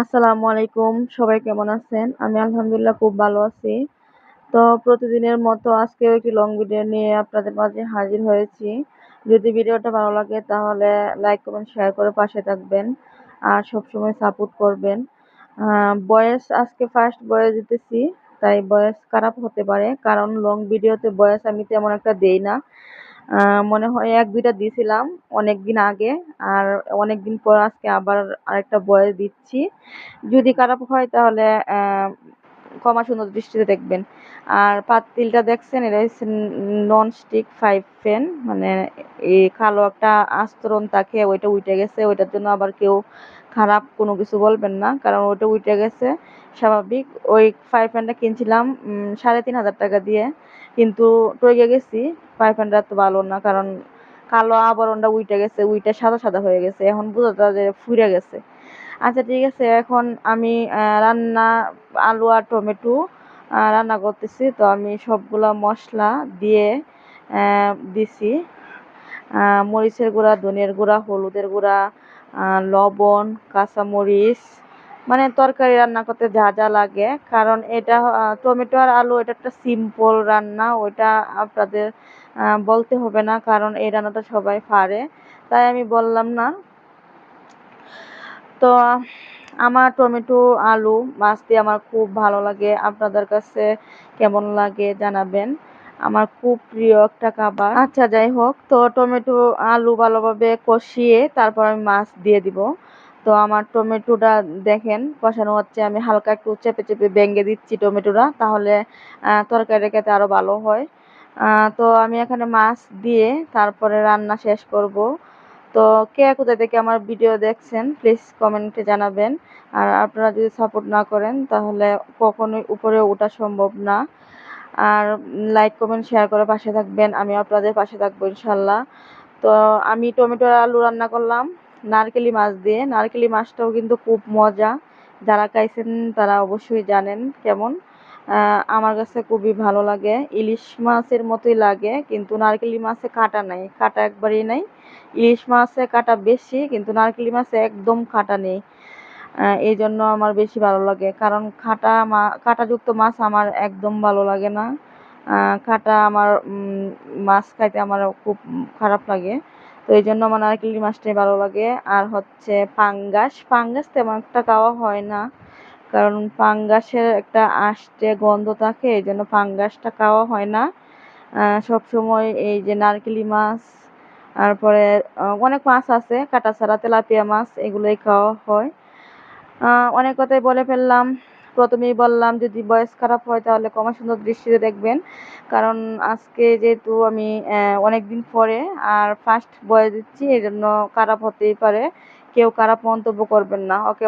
আসসালামু আলাইকুম, সবাই কেমন আছেন? আমি আলহামদুলিল্লাহ খুব ভালো আছি। তো প্রতিদিনের মতো আজকেও একটি লং ভিডিও নিয়ে আপনাদের মাঝে হাজির হয়েছি। যদি ভিডিওটা ভালো লাগে তাহলে লাইক কমেন্ট শেয়ার করে পাশে থাকবেন আর সবসময় সাপোর্ট করবেন। বয়স আজকে ফার্স্ট বয়েস দিতেছি, তাই বয়স খারাপ হতে পারে। কারণ লং ভিডিওতে বয়স আমি তেমন একটা দেই না। মনে হয় এক দুইটা দিয়েছিলাম অনেক দিন আগে, আর অনেক দিন পর আজকে আবার আরেকটা বয়স দিচ্ছি। যদি খারাপ হয় তাহলে ক্ষমা সুন্দর দৃষ্টিতে দেখবেন। আর পাতিলটা দেখছেন, এটা হচ্ছে নন স্টিক ফাইভ ফ্যান মানে এই কালো একটা আস্তরণ থাকে, ওইটা উঠে গেছে, ওইটার জন্য আবার কেউ খারাপ কোনো কিছু বলবেন না, কারণ ওইটা উঠে গেছে। স্বাভাবিক। ওই ফাইভ ফ্যানটা কিনছিলাম সাড়ে তিন হাজার টাকা দিয়ে। কিন্তু টইগে গেছি ফাইভ হান্ড্রেড তো ভালো না, কারণ কালো আবরণটা উইটে গেছে, উইটা সাদা সাদা হয়ে গেছে। এখন বোঝা যায় যে ফুরে গেছে। আচ্ছা ঠিক আছে, এখন আমি রান্না, আলু আর টমেটো রান্না করতেছি। তো আমি সবগুলা মশলা দিয়ে দিছি। মরিচের গুঁড়া, ধনিয়ার গুঁড়া, হলুদের গুঁড়া লবণ, কাঁচামরিচ মানে তরকারি রান্না করতে যা যা লাগে। কারণ এটা টমেটো আর আলু, এটা একটা সিম্পল রান্না, ওইটা আপনাদের বলতে হবে না, কারণ এই রান্নাটা সবাই পারে। তাই আমি বললাম না। তো, আমার টমেটো, আলু, মাছ দিয়ে আমার খুব ভালো লাগে। আপনাদের কাছে কেমন লাগে জানাবেন। আমার খুব প্রিয় একটা খাবার। আচ্ছা যাই হোক, তো টমেটো, আলু ভালোভাবে কষিয়ে তারপর আমি মাছ দিয়ে দিব। তো আমার টমেটোটা দেখেন, কষানো হচ্ছে। আমি হালকা একটু চেপে চেপে ভেঙে দিচ্ছি টমেটোটা, তাহলে তরকারি খেতে আরও ভালো হয়। তো আমি এখানে মাছ দিয়ে তারপরে রান্না শেষ করব। তো কে কোথায় থেকে আমার ভিডিও দেখছেন প্লিজ কমেন্টে জানাবেন। আর আপনারা যদি সাপোর্ট না করেন, তাহলে কখনোই উপরে ওঠা সম্ভব না। আর লাইক কমেন্ট শেয়ার করে পাশে থাকবেন। আমি আপনাদের পাশে থাকব, ইনশাল্লাহ। তো আমি টমেটো আলু রান্না করলাম। নারকেলি মাছ দিয়ে। নারকেলি মাছটাও কিন্তু খুব মজা। যারা খাইছেন তারা অবশ্যই জানেন কেমন। আমার কাছে খুবই ভালো লাগে। ইলিশ মাছের মতোই লাগে, কিন্তু নারকেলি মাছে কাটা নাই। কাটা একবারই নাই। ইলিশ মাছে কাটা বেশি, কিন্তু নারকেলি মাছে একদম কাটা নেই। এই জন্য আমার বেশি ভালো লাগে। কারণ খাটা মা, কাঁটাযুক্ত মাছ আমার একদম ভালো লাগে না। কাটা আমার মাছ খাইতে আমার খুব খারাপ লাগে। তো এই জন্য আমার নারকেলি মাছটাই ভালো লাগে। আর হচ্ছে পাঙ্গাস। পাঙ্গাস তেমন একটা খাওয়া হয় না। কারণ পাঙ্গাসের একটা আষ্টে গন্ধ থাকে, এই জন্য পাঙ্গাসটা খাওয়া হয় না। সব সময় এই যে নারকেলি মাছ, তারপরে অনেক মাছ আছে কাটা ছাড়া তেলাপিয়া মাছ, এগুলোই খাওয়া হয়। অনেক কথাই বলে ফেললাম। প্রথমেই বললাম যদি বয়স খারাপ হয় তাহলে কমা সুন্দর দৃষ্টিতে দেখবেন। কারণ আজকে যেহেতু আমি অনেক দিন পরে আর ফার্স্ট বয়স দিচ্ছি এই জন্য খারাপ হতেই পারে। কেউ খারাপ মন্তব্য করবেন না। ওকে